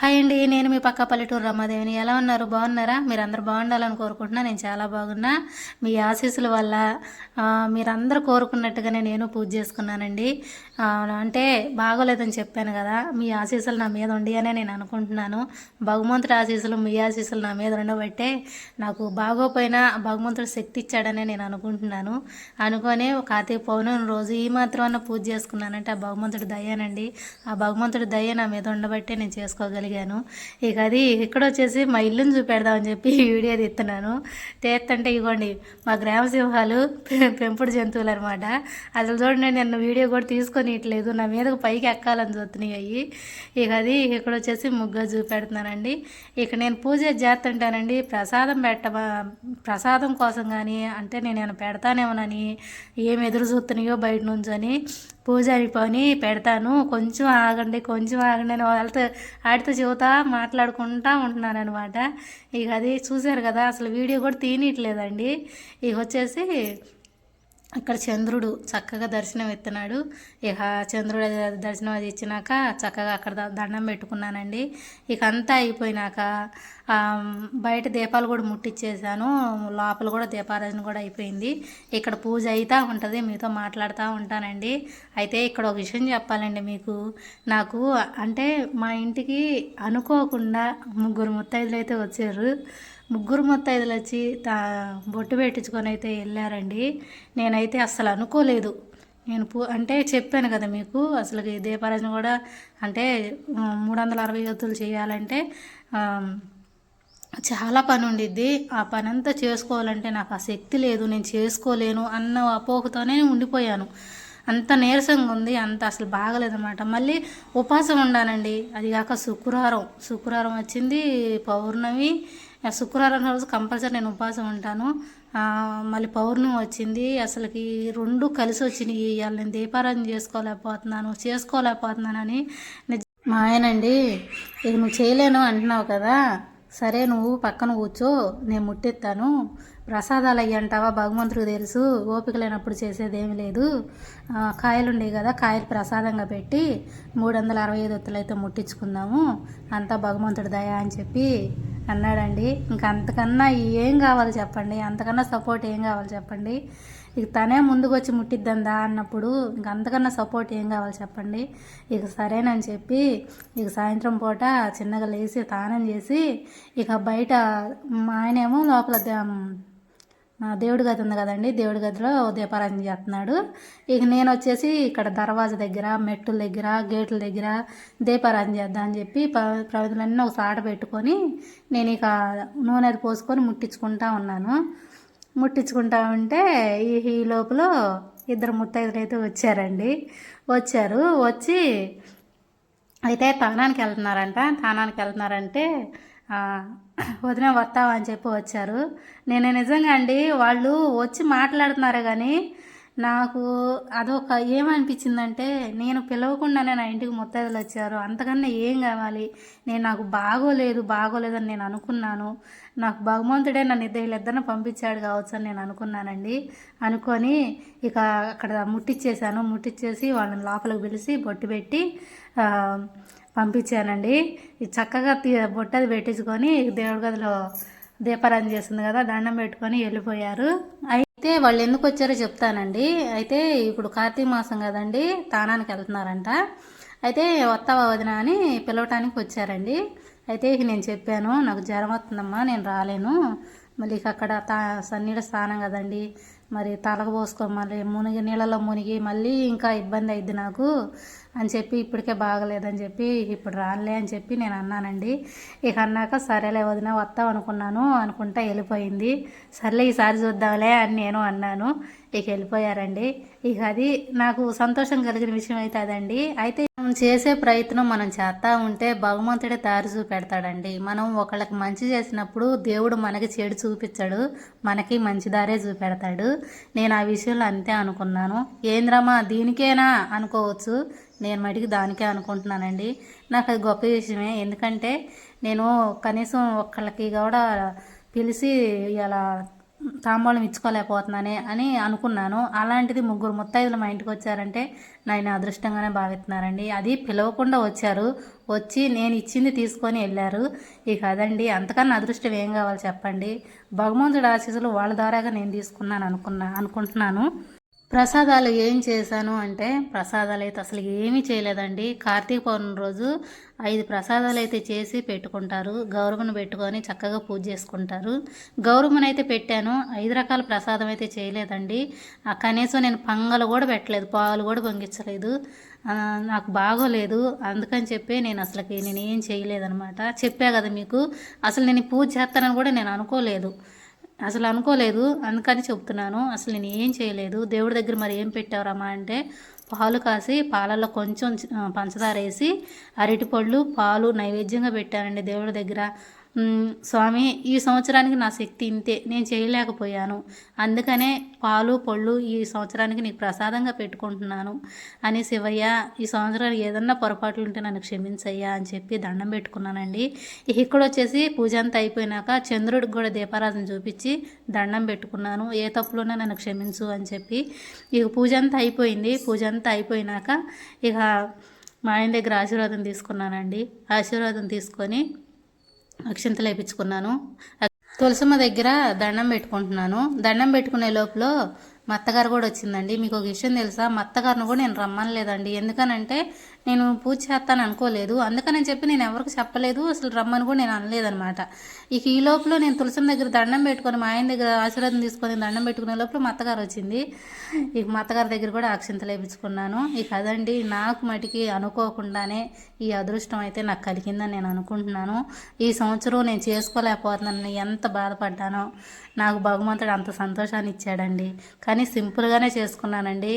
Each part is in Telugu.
హాయ్ అండి నేను మీ పక్క పల్లెటూరు రమాదేవిని. ఎలా ఉన్నారు? బాగున్నారా? మీరు అందరు బాగుండాలని కోరుకుంటున్నా. నేను చాలా బాగున్నా. మీ ఆశీస్సుల వల్ల మీరందరూ కోరుకున్నట్టుగానే నేను పూజ చేసుకున్నానండి. అంటే బాగోలేదని చెప్పాను కదా మీ ఆశీస్సులు నా మీద ఉండి అనే నేను అనుకుంటున్నాను. భగవంతుడి ఆశీస్సులు మీ ఆశీస్సులు నా మీద ఉండబట్టే నాకు బాగోపోయినా భగవంతుడు శక్తి ఇచ్చాడనే నేను అనుకుంటున్నాను. అనుకొని కార్తీక పౌర్ణమి రోజు ఈ మాత్రం పూజ చేసుకున్నానంటే ఆ భగవంతుడి దయ్యానండి ఆ భగవంతుడి దయ్య నా మీద ఉండబట్టే నేను చేసుకోగలిగాను. ఇక అది ఇక్కడ వచ్చేసి మా ఇల్లుని చూపెడదామని చెప్పి వీడియో తీస్తున్నాను తీస్తుంటే ఇగోండి మా గ్రామ సింహాలు పెంపుడు జంతువులు అనమాట అసలు చూడండి నేను వీడియో కూడా తీసుకొని ఇట్లేదు నా మీదకు పైకి ఎక్కాలని చూస్తున్నాయి అవి ఇక అది ఇక్కడ వచ్చేసి ముగ్గు చూపెడుతున్నానండి. ఇక నేను పూజ చేస్తుంటానండి ప్రసాదం పెట్ట ప్రసాదం కోసం కానీ అంటే నేను ఏమైనా పెడతానేమోనని ఏం ఎదురు చూస్తున్నాయో బయట నుంచొని పూజ అయిపోయి పెడతాను. కొంచెం ఆగండి కొంచెం ఆగండి అని వాళ్ళతో ఆడితో చెబుతా మాట్లాడుకుంటా ఉంటున్నారనమాట ఇక అది చూశారు కదా అసలు వీడియో కూడా తీయనట్లేదండి ఇక వచ్చేసి అక్కడ చంద్రుడు చక్కగా దర్శనం ఎత్తున్నాడు. ఇక చంద్రుడు దర్శనం అది ఇచ్చినాక చక్కగా అక్కడ దండం పెట్టుకున్నానండి. ఇక అంతా అయిపోయినాక బయట దీపాలు కూడా ముట్టించేసాను లోపల కూడా దీపారాధన కూడా అయిపోయింది. ఇక్కడ పూజ అవుతూ ఉంటుంది మీతో మాట్లాడుతూ ఉంటానండి. అయితే ఇక్కడ ఒక విషయం చెప్పాలండి మీకు. నాకు అంటే మా ఇంటికి అనుకోకుండా ముగ్గురు ముత్తైదులు అయితే వచ్చారు. ముగ్గురు ముత్తైదులు వచ్చి తా బొట్టు పెట్టించుకొని అయితే వెళ్ళారండి. నేనైతే అస్సలు అనుకోలేదు. నేను పూ అంటే చెప్పాను కదా మీకు అసలు ఈ దీపారాజన కూడా అంటే మూడు వందల అరవై యోతులు చేయాలంటే చాలా పని ఉండిద్ది. ఆ పని అంతా చేసుకోవాలంటే నాకు ఆ శక్తి లేదు నేను చేసుకోలేను అన్న అపోహతోనే ఉండిపోయాను. అంత నీరసంగా ఉంది అంత అసలు బాగలేదన్నమాట. మళ్ళీ ఉపాసం ఉండానండి అది కాక శుక్రవారం. శుక్రవారం వచ్చింది పౌర్ణమి. శుక్రవారం రోజు కంపల్సరీ నేను ఉపవాసం ఉంటాను. మళ్ళీ పౌర్ణమి వచ్చింది. అసలుకి రెండు కలిసి వచ్చినాయి. ఇవాళ నేను దీపారాధన చేసుకోలేకపోతున్నాను చేసుకోలేకపోతున్నానని నిజ- మా ఆయనండి ఇది నువ్వు చేయలేను అంటున్నావు కదా. సరే నువ్వు పక్కన కూర్చో నేను ముట్టిస్తాను ప్రసాదాలు అయ్యి అంటావా భగవంతుడికి తెలుసు ఓపిక లేనప్పుడు చేసేది ఏమి లేదు. ఆ, కాయలు ఉండేవి కదా కాయలు ప్రసాదంగా పెట్టి మూడు వందల అరవై ఐదు ఒత్తులు అయితే ముట్టించుకుందాము. అంతా భగవంతుడి దయ అని చెప్పి అన్నాడండి. ఇంక అంతకన్నా ఏం కావాలి చెప్పండి? అంతకన్నా సపోర్ట్ ఏం కావాలి చెప్పండి? ఇక తనే ముందుకు వచ్చి ముట్టిద్దందా అన్నప్పుడు ఇంక అంతకన్నా సపోర్ట్ ఏం కావాలి చెప్పండి. ఇక సరేనని చెప్పి ఇక సాయంత్రం పూట చిన్నగా లేచి తానం చేసి ఇక బయట మా ఆయనేమో లోపల దేవుడి గది ఉంది కదండి దేవుడి గదిలో దీపారాధన చేస్తున్నాడు. ఇక నేను వచ్చేసి ఇక్కడ దర్వాజా దగ్గర మెట్టుల దగ్గర గేట్ల దగ్గర దీపారాధన చేద్దాం అని చెప్పి ప ప్రవధులన్నీ ఒక సాట పెట్టుకొని నేను ఇక నూనె అది పోసుకొని ముట్టించుకుంటా ఉన్నాను. ముట్టించుకుంటా ఉంటే ఈ ఈ లోపల ఇద్దరు ముత్తైదులు అయితే వచ్చారండి. వచ్చారు. వచ్చి అయితే తానానికి వెళ్తున్నారంట. తానానికి వెళ్తున్నారంటే వదిన వస్తావా అని చెప్పి వచ్చారు. నేను నిజంగా అండి వాళ్ళు వచ్చి మాట్లాడుతున్నారు కానీ నాకు అదొక ఏమనిపించిందంటే నేను పిలవకుండానే నా ఇంటికి ముత్తైదులు వచ్చారు. అంతకన్నా ఏం కావాలి? నేను నాకు బాగోలేదు బాగోలేదని నేను అనుకున్నాను. నాకు భగవంతుడే నన్ను ఇద్దరు వీళ్ళిద్దరిని పంపించాడు కావచ్చు అని నేను అనుకున్నానండి. అనుకొని ఇక అక్కడ ముట్టిచ్చేసాను. ముట్టిచ్చేసి వాళ్ళని లోపలికి పిలిచి బొట్టు పెట్టి పంపించానండి. ఇది చక్కగా బొట్టది పెట్టించుకొని దేవుడి గదిలో దీపారాధన చేస్తుంది కదా దండం పెట్టుకొని వెళ్ళిపోయారు. అయితే వాళ్ళు ఎందుకు వచ్చారో చెప్తానండి. అయితే ఇప్పుడు కార్తీక మాసం కదండి తానానికి వెళ్తున్నారంట. అయితే వస్తావా వదిన అని పిలవటానికి వచ్చారండి. అయితే నేను చెప్పాను నాకు జ్వరం వస్తుందమ్మా నేను రాలేను. మళ్ళీ అక్కడ తా సన్నీడ స్నానం కదండి. మరి తలకు పోసుకో మళ్ళీ మునిగి నీళ్ళలో మునిగి మళ్ళీ ఇంకా ఇబ్బంది అయింది నాకు. అని చెప్పి ఇప్పటికే బాగలేదని చెప్పి ఇప్పుడు రానులే అని చెప్పి నేను అన్నానండి. ఇక అన్నాక సరేలే వదిన వస్తాం అనుకున్నాను అనుకుంటా వెళ్ళిపోయింది. సర్లే ఈసారి చూద్దాంలే అని నేను అన్నాను. ఇక వెళ్ళిపోయారండి. ఇక అది నాకు సంతోషం కలిగిన విషయం అయితే అదండి. అయితే మనం చేసే ప్రయత్నం మనం చేస్తా ఉంటే భగవంతుడే దారి చూపెడతాడండి. మనం ఒకళ్ళకి మంచి చేసినప్పుడు దేవుడు మనకి చెడు చూపించాడు మనకి మంచి దారే చూపెడతాడు. నేను ఆ విషయంలో అంతే అనుకున్నాను. ఏంద్రమా దీనికేనా అనుకోవచ్చు. నేను మటుకు దానికే అనుకుంటున్నానండి. నాకు అది గొప్ప విషయమే. ఎందుకంటే నేను కనీసం ఒక్కళ్ళకి కూడా పిలిచి ఇలా తాంబూలం ఇచ్చుకోలేకపోతున్నానే అని అనుకున్నాను. అలాంటిది ముగ్గురు ముత్తైదులు మా ఇంటికి వచ్చారంటే నేను అదృష్టంగానే భావిస్తున్నారండి. అది పిలవకుండా వచ్చారు. వచ్చి నేను ఇచ్చింది తీసుకొని వెళ్ళారు. ఇక అదండి. అంతకన్నా అదృష్టం ఏం కావాలి చెప్పండి. భగవంతుడి ఆశీస్సులు వాళ్ళ ద్వారాగా నేను తీసుకున్నాను అనుకున్నా అనుకుంటున్నాను. ప్రసాదాలు ఏం చేశాను అంటే ప్రసాదాలు అయితే అసలు ఏమీ చేయలేదండి. కార్తీక పౌర్ణమి రోజు ఐదు ప్రసాదాలు అయితే చేసి పెట్టుకుంటారు. గౌరవను పెట్టుకొని చక్కగా పూజ చేసుకుంటారు. గౌరవను అయితే పెట్టాను. ఐదు రకాల ప్రసాదం అయితే చేయలేదండి. ఆ కనీసం నేను పంగలు కూడా పెట్టలేదు. పాలు కూడా పొంగించలేదు. నాకు బాగోలేదు. అందుకని చెప్పి నేను అసలుకి నేను ఏం చేయలేదనమాట చెప్పా కదా మీకు. అసలు నేను పూజ చేస్తానని కూడా నేను అనుకోలేదు. అసలు అనుకోలేదు. అందుకని చెప్తున్నాను. అసలు నేను ఏం చేయలేదు. దేవుడి దగ్గర మరి ఏం పెట్టావురమ్మా అంటే పాలు కాసి పాలల్లో కొంచెం పంచదార వేసి అరటిపళ్ళు పాలు నైవేద్యంగా పెట్టానండి దేవుడి దగ్గర. స్వామి ఈ సంవత్సరానికి నా శక్తి ఇంతే నేను చేయలేకపోయాను. అందుకనే పాలు పళ్ళు ఈ సంవత్సరానికి నీకు ప్రసాదంగా పెట్టుకుంటున్నాను. అని శివయ్య ఈ సంవత్సరానికి ఏదన్నా పొరపాట్లు ఉంటే నన్ను క్షమించయ్యా అని చెప్పి దండం పెట్టుకున్నానండి. ఇక్కడ వచ్చేసి పూజ అంతా అయిపోయినాక చంద్రుడికి కూడా దీపారాధన చూపించి దండం పెట్టుకున్నాను. ఏ తప్పులోనే నన్ను క్షమించు అని చెప్పి ఇక పూజ అంతా అయిపోయింది. పూజ అంతా అయిపోయినాక ఇక మా ఆయన దగ్గర ఆశీర్వాదం తీసుకున్నానండి. ఆశీర్వాదం తీసుకొని అక్షింతలు వేయించుకున్నాను తులసమ్మ దగ్గర దండం పెట్టుకుంటున్నాను. దండం పెట్టుకునే లోపల మా అత్తగారు కూడా వచ్చిందండి. మీకు ఒక విషయం తెలుసా? మా అత్తగారిని కూడా నేను రమ్మనలేదండి. ఎందుకనంటే నేను పూజ చేస్తాను అనుకోలేదు. అందుకని చెప్పి నేను ఎవరికి చెప్పలేదు. అసలు రమ్మని కూడా నేను అనలేదనమాట ఇక ఈ లోపల నేను తులసం దగ్గర దండం పెట్టుకొని మా ఆయన దగ్గర ఆశీర్వాదం తీసుకొని దండం పెట్టుకునే లోపల మా అత్తగారు వచ్చింది. ఇక మా అత్తగారి దగ్గర కూడా అక్షంతలు వేయించుకున్నాను ఇక అదండి నాకు మటుకి అనుకోకుండానే ఈ అదృష్టం అయితే నాకు కలిగిందని నేను అనుకుంటున్నాను. ఈ సంవత్సరం నేను చేసుకోలేకపోతున్నాను ఎంత బాధపడ్డానో నాకు భగవంతుడు అంత సంతోషాన్ని ఇచ్చాడండి. కానీ సింపుల్గానే చేసుకున్నానండి.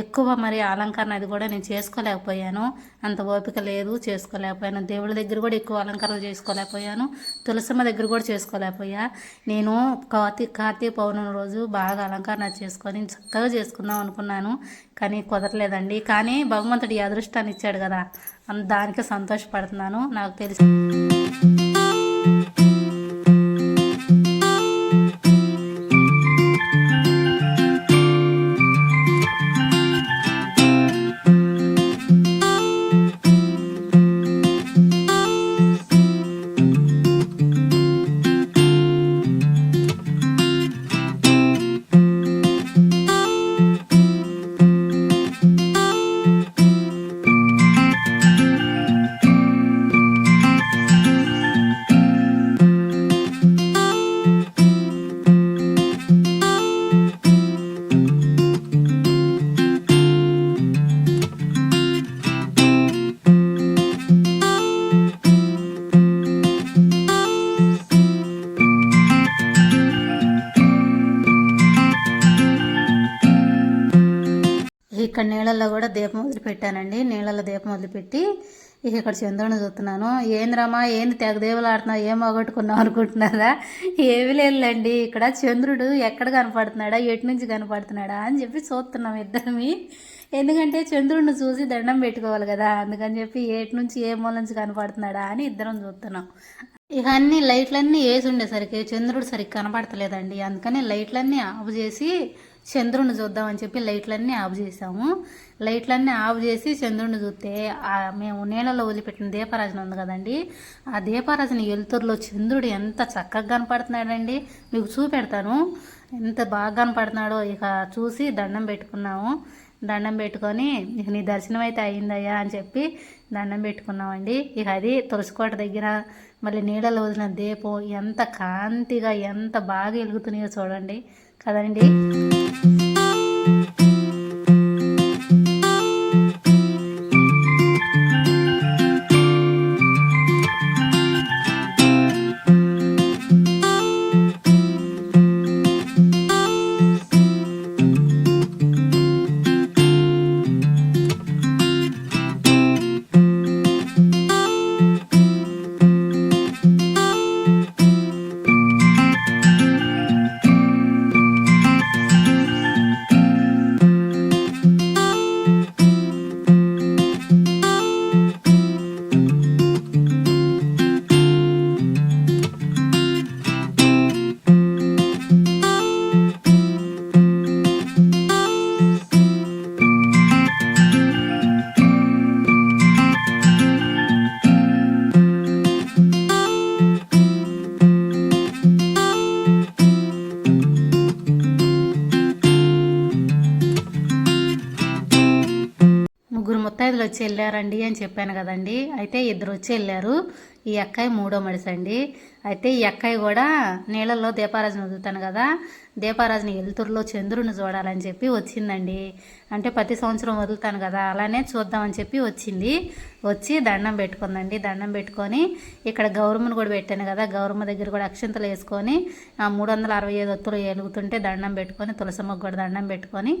ఎక్కువ మరి అలంకరణ అది కూడా నేను చేసుకోలేకపోయాను. అంత ఓపిక లేదు చేసుకోలేకపోయాను. దేవుడి దగ్గర కూడా ఎక్కువ అలంకరణ చేసుకోలేకపోయాను. తులసమ్మ దగ్గర కూడా చేసుకోలేకపోయా. నేను కార్తీ కార్తీక పౌర్ణమి రోజు బాగా అలంకరణ చేసుకొని చక్కగా చేసుకుందాం అనుకున్నాను కానీ కుదరలేదండి. కానీ భగవంతుడి అదృష్టాన్ని ఇచ్చాడు కదా దానికి సంతోషపడుతున్నాను. నాకు తెలిసి ఇక్కడ నీళ్ళల్లో కూడా దీపం వదిలిపెట్టానండి. నీళ్ళల్లో దీపం వదిలిపెట్టి ఇక ఇక్కడ చంద్రుని చూస్తున్నాను. ఏంద్రమ్మా ఏంది తెగదేవులు ఆడుతున్నావు ఏం పోగొట్టుకున్నావు అనుకుంటున్నారా? ఏమి లేదులేండి. ఇక్కడ చంద్రుడు ఎక్కడ కనపడుతున్నాడా? ఎటు నుంచి కనపడుతున్నాడా అని చెప్పి చూస్తున్నాం ఇద్దరమి. ఎందుకంటే చంద్రుడిని చూసి దండం పెట్టుకోవాలి కదా. అందుకని చెప్పి ఏటు నుంచి ఏ మూల నుంచి కనపడుతున్నాడా అని ఇద్దరం చూస్తున్నాం. ఇక అన్ని లైట్లన్నీ వేసి ఉండేసరికి చంద్రుడు సరిగ్గా కనపడతలేదండి. అందుకని లైట్లన్నీ ఆఫ్ చేసి చంద్రుని చూద్దామని చెప్పి లైట్లన్నీ ఆఫ్ చేసాము లైట్లన్నీ ఆఫ్ చేసి చంద్రుని చూస్తే మేము నీళ్ళలో వదిలిపెట్టిన దీపారాజన ఉంది కదండి. ఆ దీపారాజన వెలుతురులో చంద్రుడు ఎంత చక్కగా కనపడుతున్నాడండి. మీకు చూపెడతాను. ఎంత బాగా కనపడుతున్నాడో ఇక చూసి దండం పెట్టుకున్నాము. దండం పెట్టుకొని ఇక నీ దర్శనం అయితే అయిందయ్యా అని చెప్పి దండం పెట్టుకున్నామండి. ఇక అది తులసికోట దగ్గర మళ్ళీ నీళ్ళలో వదిలిన దీపం ఎంత కాంతిగా ఎంత బాగా వెలుగుతున్నాయో చూడండి. కదండి? వెళ్ళారండి అని చెప్పాను కదండి. అయితే ఇద్దరు వచ్చి వెళ్ళారు. ఈ అక్కాయి మూడో మడిసి అండి అయితే ఈ అక్కాయి కూడా నీళ్ళల్లో దీపారాజన వదులుతాను కదా. దీపారాజుని ఎలుతురులో చంద్రుని చూడాలని చెప్పి వచ్చిందండి. అంటే ప్రతి సంవత్సరం వదులుతాను కదా అలానే చూద్దామని చెప్పి వచ్చింది. వచ్చి దండం పెట్టుకుందండి. దండం పెట్టుకొని ఇక్కడ గౌరమ్మను కూడా పెట్టాను కదా. గౌరమ్మ దగ్గర కూడా అక్షంతలు వేసుకొని ఆ మూడు వందల అరవై ఐదు ఒత్తులు ఎలుగుతుంటే దండం పెట్టుకొని తులసమ్మకు కూడా దండం పెట్టుకొని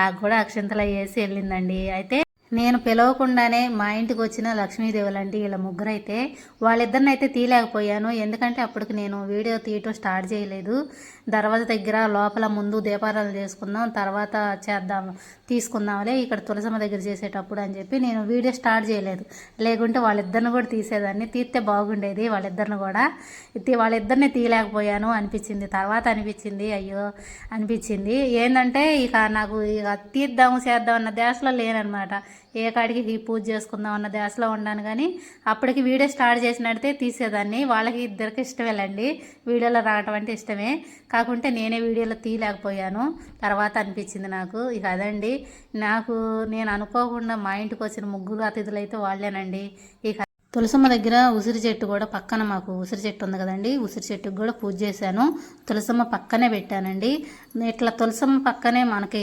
నాకు కూడా అక్షంతలు వేసి వెళ్ళిందండి. అయితే నేను పిలవకుండానే మా ఇంటికి వచ్చిన లక్ష్మీదేవి లాంటి వీళ్ళ ముగ్గురైతే వాళ్ళిద్దరిని అయితే తీయలేకపోయాను. ఎందుకంటే అప్పటికి నేను వీడియో తీయటం స్టార్ట్ చేయలేదు. దర్వాజా దగ్గర లోపల ముందు దీపారాధన చేసుకుందాం తర్వాత చేద్దాం తీసుకుందాంలే ఇక్కడ తులసమ్మ దగ్గర చేసేటప్పుడు అని చెప్పి నేను వీడియో స్టార్ట్ చేయలేదు. లేకుంటే వాళ్ళిద్దరిని కూడా తీసేదాన్ని. తీస్తే బాగుండేది వాళ్ళిద్దరిని కూడా. తీ- వాళ్ళిద్దరిని తీయలేకపోయాను అనిపించింది. తర్వాత అనిపించింది అయ్యో అనిపించింది. ఏంటంటే ఇక నాకు ఇక తీద్దాము చేద్దాం అన్న దేశంలో లేననమాట ఏ కాడికి ఈ పూజ చేసుకుందాం అన్న ధ్యాసలో ఉన్నాను కానీ అప్పటికి వీడియో స్టార్ట్ చేసినట్టే తీసేదాన్ని. వాళ్ళకి ఇద్దరికి ఇష్టమేలండి. వీడియోలో రావటం అంటే ఇష్టమే. కాకుంటే నేనే వీడియోలో తీయలేకపోయాను. తర్వాత అనిపించింది నాకు. ఇక అదండి. నాకు నేను అనుకోకుండా మా ఇంటికి వచ్చిన ముగ్గురు అతిథులు అయితే వాళ్ళేనండి. ఇక తులసమ్మ దగ్గర ఉసిరి చెట్టు కూడా పక్కన మాకు ఉసిరి చెట్టు ఉంది కదండి. ఉసిరి చెట్టుకు కూడా పూజ చేశాను. తులసమ్మ పక్కనే పెట్టానండి. ఇట్లా తులసమ్మ పక్కనే మనకి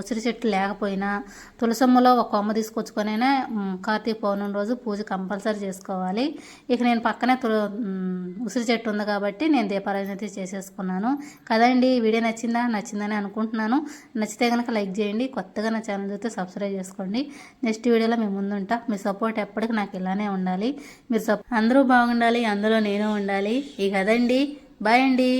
ఉసిరి చెట్టు లేకపోయినా తులసమ్మలో ఒక కొమ్మ తీసుకొచ్చుకొనైనా కార్తీక పౌర్ణమి రోజు పూజ కంపల్సరీ చేసుకోవాలి. ఇక నేను పక్కనే తుల ఉసిరి చెట్టు ఉంది కాబట్టి నేను దీపారాజనైతే చేసేసుకున్నాను. కదండి వీడియో నచ్చిందా? నచ్చిందని అనుకుంటున్నాను. నచ్చితే కనుక లైక్ చేయండి. కొత్తగా నా ఛానల్ చూస్తే సబ్స్క్రైబ్ చేసుకోండి. నెక్స్ట్ వీడియోలో మేము ముందుంటా మీ సపోర్ట్ ఎప్పటికీ నాకు ఇలానే ఉండాలి. మీరు సపో అందరూ బాగుండాలి అందులో నేను ఉండాలి. ఇక కదండి బాయ్ అండి.